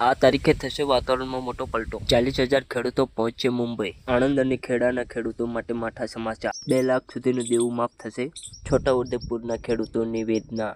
આ તારીખે થશે વાતાવરણમાં મોટો પલટો. ચાલીસ હજાર ખેડૂતો પહોંચશે મુંબઈ. આણંદ અને ખેડાના ખેડૂતો માટે માઠા સમાચાર. બે લાખ સુધીનું દેવું માફ થશે. છોટાઉદેપુરના ખેડૂતોની વેદના.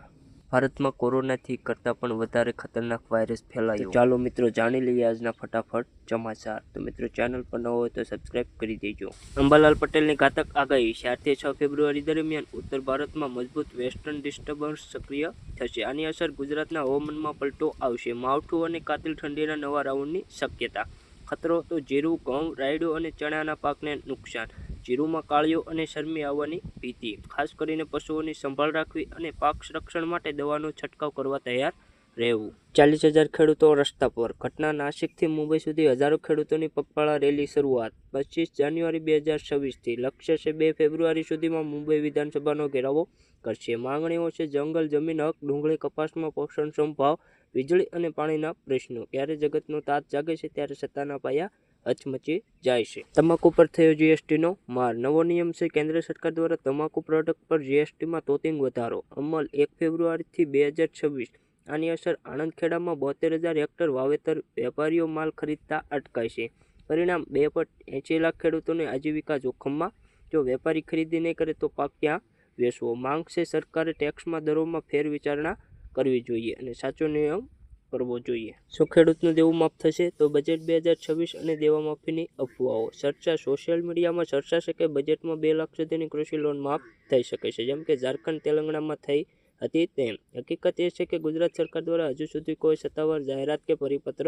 ભારતમાં કોરોનાથી કરતાં પણ વધારે ખતરનાક વાયરસ ફેલાયો. ચાલો મિત્રો જાણી લઈએ આજના ફટાફટ સમાચાર તો મિત્રો ચેનલ પર ન હોય તો સબસ્ક્રાઇબ કરી દેજો. અંબાલાલ પટેલની ઘાતક આગાહી. ચારથી છ ફેબ્રુઆરી દરમિયાન ઉત્તર ભારતમાં મજબૂત વેસ્ટર્ન ડિસ્ટર્બન્સ સક્રિય થશે. આની અસર ગુજરાતના હવામાનમાં પલટો આવશે. માવઠું અને કાતિલ ઠંડીના નવા રાઉન્ડની શક્યતા. ખતરો તો જીરું ઘઉં, રાયડો અને ચણાના પાકને નુકસાન. જીરુમાં કાળીઓ અને શરમી આવવાની ભીતિ. ખાસ કરીને પશુઓની સંભાળ રાખવી અને પાક સંરક્ષણ માટે દવાનો છંટકાવ કરવા તૈયાર રહેવું. ચાલીસ હજાર ખેડૂતો રસ્તા પર. ઘટના નાસિકથી મુંબઈ સુધી હજારો ખેડૂતોની પગપાળા રેલી શરૂઆત. પચીસ જાન્યુઆરી બે હજાર છવ્વીસથી. લક્ષ્ય છે બે ફેબ્રુઆરી સુધીમાં મુંબઈ વિધાનસભાનો ઘેરાવો કરશે. માંગણીઓ છે જંગલ, જમીન, હક, ડુંગળી, કપાસમાં પોષણ સંભાવ વીજળી અને પાણીના પ્રશ્નો. ક્યારે જગતનો તાત જાગે છે, ત્યારે સત્તાના પાયા હચમચી જાય છે. તમાકુ પર થયો જીએસટીનો માર. નવો નિયમ છે, કેન્દ્ર સરકાર દ્વારા તમાકુ પ્રોડક્ટ પર જીએસટીમાં તોતિંગ વધારો. અમલ એક ફેબ્રુઆરીથી બે હજાર છવ્વીસ. આની અસર આણંદ ખેડામાં બોતેર હજાર હેક્ટર વાવેતર વેપારીઓ માલ ખરીદતા અટકાય છે. પરિણામ બે પોઈન્ટ એંશી લાખ ખેડૂતોની આજીવિકા જોખમમાં. જો વેપારી ખરીદી નહીં કરે તો પાક ક્યાં વેચવો? માંગ છે સરકારે ટેક્સમાં દરોમાં ફેરવિચારણા કરવી જોઈએ અને સાચો નિયમ કરવો જોઈએ. શું ખેડૂતનું દેવું માફ થશે, તો બજેટ બે હજાર છવ્વીસ અને દેવા માફીની અફવાઓ. ચર્ચા સોશિયલ મીડિયામાં ચર્ચા છે કે બજેટમાં બે લાખ સુધીની કૃષિ લોન માફ થઈ શકે છે. જેમ કે ઝારખંડ, તેલંગાણામાં થઈ હતી તેમ. હકીકત એ છે કે ગુજરાત સરકાર દ્વારા હજુ સુધી કોઈ સત્તાવાર જાહેરાત કે પરિપત્ર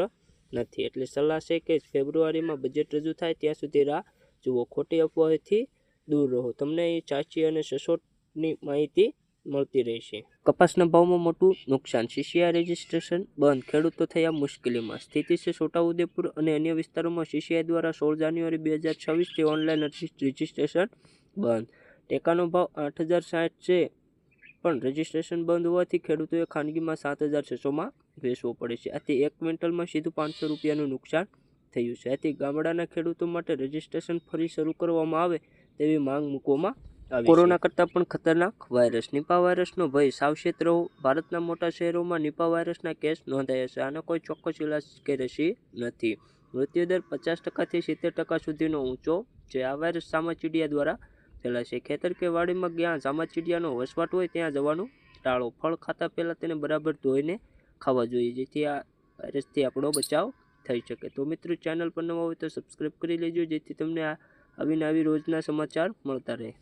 નથી. એટલે સલાહ છે કે ફેબ્રુઆરીમાં બજેટ રજૂ થાય ત્યાં સુધી રાહ જુઓ. ખોટી અફવાઓથી દૂર રહો. તમને એ ચાચી અને સચોટની માહિતી મળતી રહેશે. કપાસના ભાવમાં મોટું નુકસાન. સીસીઆઈ રજીસ્ટ્રેશન બંધ. ખેડૂતો થયા મુશ્કેલીમાં. સ્થિતિ છે છોટાઉદેપુર અને અન્ય વિસ્તારોમાં. સીસીઆઈ દ્વારા સોળ જાન્યુઆરી બે હજાર છવ્વીસથી ઓનલાઈન રજીસ્ટ્રેશન બંધ. ટેકાનો ભાવ આઠ હજાર સાઠ છે, પણ રજીસ્ટ્રેશન બંધ હોવાથી ખેડૂતોએ ખાનગીમાં સાત હજાર છસોમાં વેચવો પડે છે. આથી એક ક્વિન્ટલમાં સીધું પાંચસો રૂપિયાનું નુકસાન થયું છે. આથી ગામડાના ખેડૂતો માટે રજીસ્ટ્રેશન ફરી શરૂ કરવામાં આવે તેવી માંગ મૂકવામાં કોરોના કરતાં પણ ખતરનાક વાયરસ. નિપા વાયરસનો ભય સાવચેત રહો. ભારતના મોટા શહેરોમાં નિપા વાયરસના કેસ નોંધાયા છે. આનો કોઈ ચોક્કસ ઇલાજ કે રસી નથી મૃત્યુદર પચાસ ટકાથી સિત્તેર ટકા સુધીનો ઊંચો છે. આ વાયરસ સામાચીડિયા દ્વારા ફેલાશે ખેતર કે વાડીમાં જ્યાં સામાચીડિયાનો વસવાટ હોય ત્યાં જવાનું ટાળો. ફળ ખાતા પહેલાં તેને બરાબર ધોઈને ખાવા જોઈએ, જેથી આ વાયરસથી આપણો બચાવ થઈ શકે. તો મિત્રો, ચેનલ પર નવા હોય તો સબસ્ક્રાઈબ કરી લેજો, જેથી તમને આ આવી રોજના સમાચાર મળતા રહે.